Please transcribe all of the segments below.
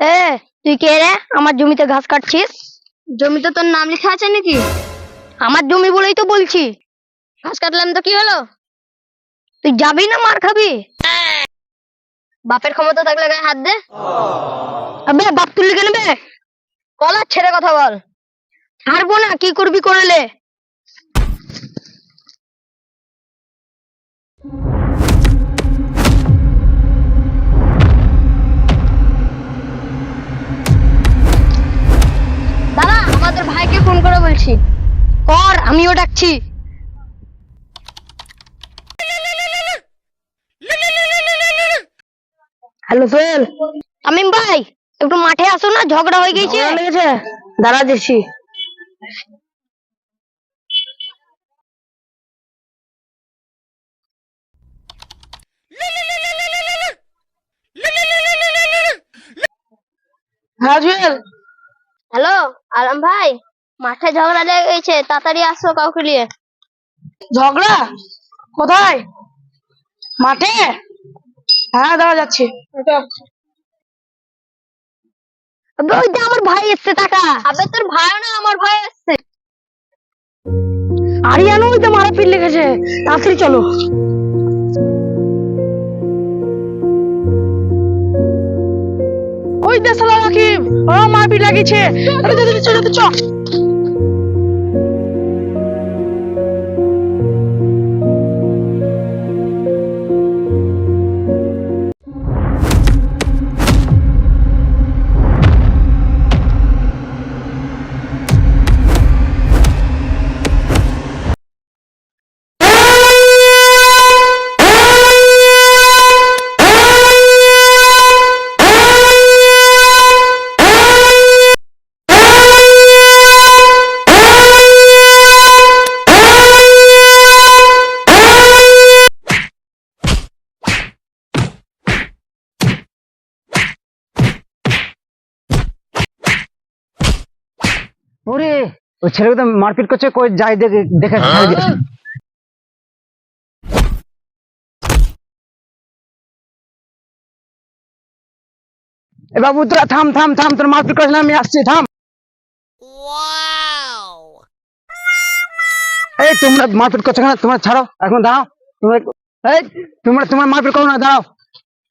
এ তুই কে রে? আমার জমিতে ঘাস কাটছিস? জমিতে তোর নাম লেখা আছে নাকি? আমার জমি বলেই তো বলছি। ঘাস কাটলাম তো কি হলো? তুই যাবি না মার খাবি? বাপের ক্ষমতা থাকলে গায়ে হাত দে। আবে বাপ তুললি কেন বে? কলার ছেড়ে কথা বল। ছাড়বো না কি করবি করলে? আমিও ডাকছি। হ্যালো সোহেল। তামিম ভাই একটু মাঠে আসো না ঝগড়া হয়ে গেছে। লেগেছে দাঁড়া দিচ্ছি হ্যাঁ জুয়েল হ্যালো আলম ভাই। মাঠে ঝগড়া লেগে গেছে তাড়াতাড়ি আসো কাউকে নিয়ে। ঝগড়া? কোথায়? মাঠে? হ্যাঁ দাঁড়া যাচ্ছি। ওই যে আমার ভাই এসছে টাকা আবে তোর ভাই না আমার ভাই এসছে। আরিয়ানো ওই তো মারা মারাপিট লেগেছে। তাড়াতাড়ি চলো। ওই দেশালা রাকিব ও মারপিট লাগিয়েছে। চল চল। ওরে ওই ছেলেকে তো মারপিট করছে কই যাই দেখে দেখে দে। এ বাবু তোরা থাম থাম থাম তোর মারপিট করিস না আমি আসছি থাম। এই তোমরা মারপিট করছ কেন? তোমরা ছাড়ো এখন দাঁড়াও। তোমরা এই তোমরা তোমার মারপিট করো না দাঁড়াও।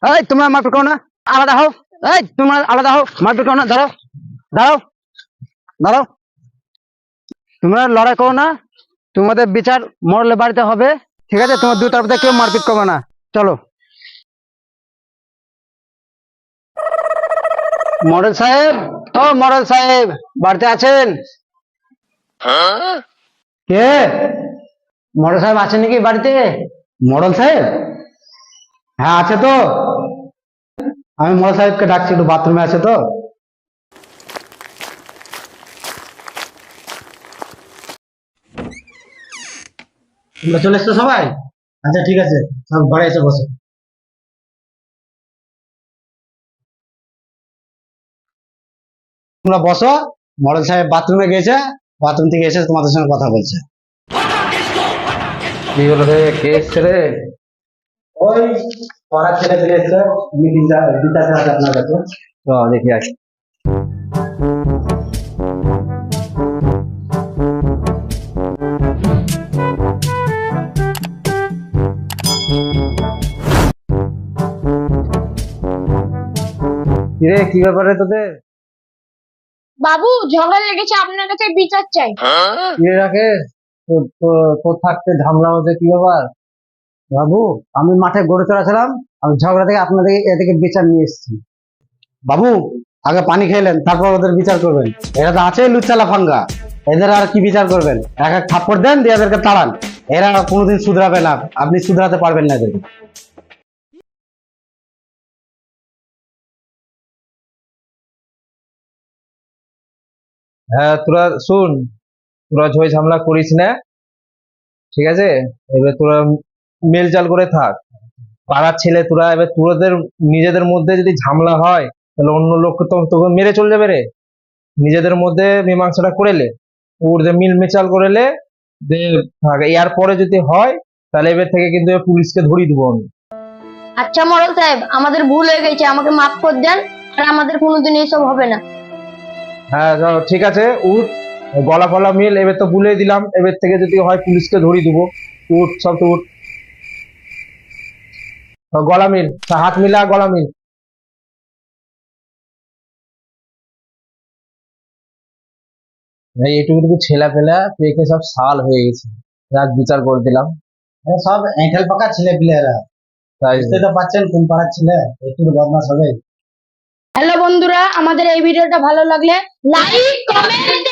এই তোমরা মারপিট করো না আলাদা হও। এই তোমরা আলাদা হও মারপিট করো না দাঁড়াও। দাঁড়াও দাঁড়াও। তোমরা লড়াই করো না। তোমাদের বিচার মরলে বাড়িতে হবে। ঠিক আছে? তোমার দুই তরফ কেউ মারপিট করবে না। চলো। মডেল সাহেব, ও মডেল সাহেব, বাড়িতে আছেন? কে? মডেল সাহেব আছেন নাকি বাড়িতে? মডেল সাহেব? হ্যাঁ আছে তো। আমি মডেল সাহেবকে ডাকছি, একটু বাথরুমে আছে তো। তোমরা চলে এসছো সবাই? আচ্ছা ঠিক আছে। সব ঘরে এসে বসো। তোমরা বসো। মডেল সাহেব বাথরুমে গেছে বাথরুম থেকে এসে তোমাদের সঙ্গে কথা বলছে। কি হলো রে? কে এসছে রে? ওই পড়ার ছেলে ফিরে এসছে। মিটিংটা দিতে আপনার কাছে। তো দেখি আসি। কিরে কি ব্যাপারে তোদের? বাবু ঝগড়া লেগেছে আপনার কাছে বিচার চাই। কিরে তোর- তোর থাকতে ঝামেলা হচ্ছে কি ব্যাপার? বাবু আমি মাঠে গড়ে চড়াছিলাম আমি ঝগড়া থেকে আপনাদের এদিকে বিচার নিয়ে এসেছি। বাবু আগে পানি খেলেন তারপর ওদের বিচার করবেন। এরা তো আছে লুচ্চালা ফাঙ্গা। এদের আর কি বিচার করবেন? এক এক থাপ্পড় দেন দিয়ে এদেরকে তাড়ান। এরা কোনোদিন শুধরাবে না আপনি শুধরাতে পারবেন না এদেরকে। হ্যাঁ তোরা শুন। তোরা ঝই ঝামেলা করিস না। ঠিক আছে? এবার তোরা মেল চাল করে থাক। পাড়ার ছেলে তোরা, এবার তোদের, নিজেদের মধ্যে যদি ঝামেলা হয়, তাহলে অন্য লোক তো তোকে মেরে চলে যাবে রে। নিজেদের মধ্যে মীমাংসাটা করেলে ওর যে মিল মেচাল করেলে যে থাক এর পরে যদি হয়, তাহলে এবার থেকে কিন্তু পুলিশকে ধরিয়ে দেবো আমি। আচ্ছা মরল সাহেব, আমাদের ভুল হয়ে গেছে। আমাকে মাফ করে দেন, আর আমাদের কোনোদিন এইসব হবে না। হ্যাঁ ঠিক আছে উঠ গলা ফলা মিল এবার তো বলে দিলাম এবার থেকে যদি হয় পুলিশকে ধরিয়ে দেবো। উঠ সব তো উঠ। গলা মিল হাত মিলা গলা মিল। এই এইটুকু ছেলা পেলা পেকে সব সাল হয়ে গেছে। রাত বিচার করে দিলাম। সব এঁঠেল পাকা ছেলে পিলেরা। বুঝতে তো পারছেন কোন পাড়ার ছেলে একটু বদমাস হবে। হ্যালো বন্ধুরা আমাদের এই ভিডিওটা ভালো লাগলে লাইক কমেন্ট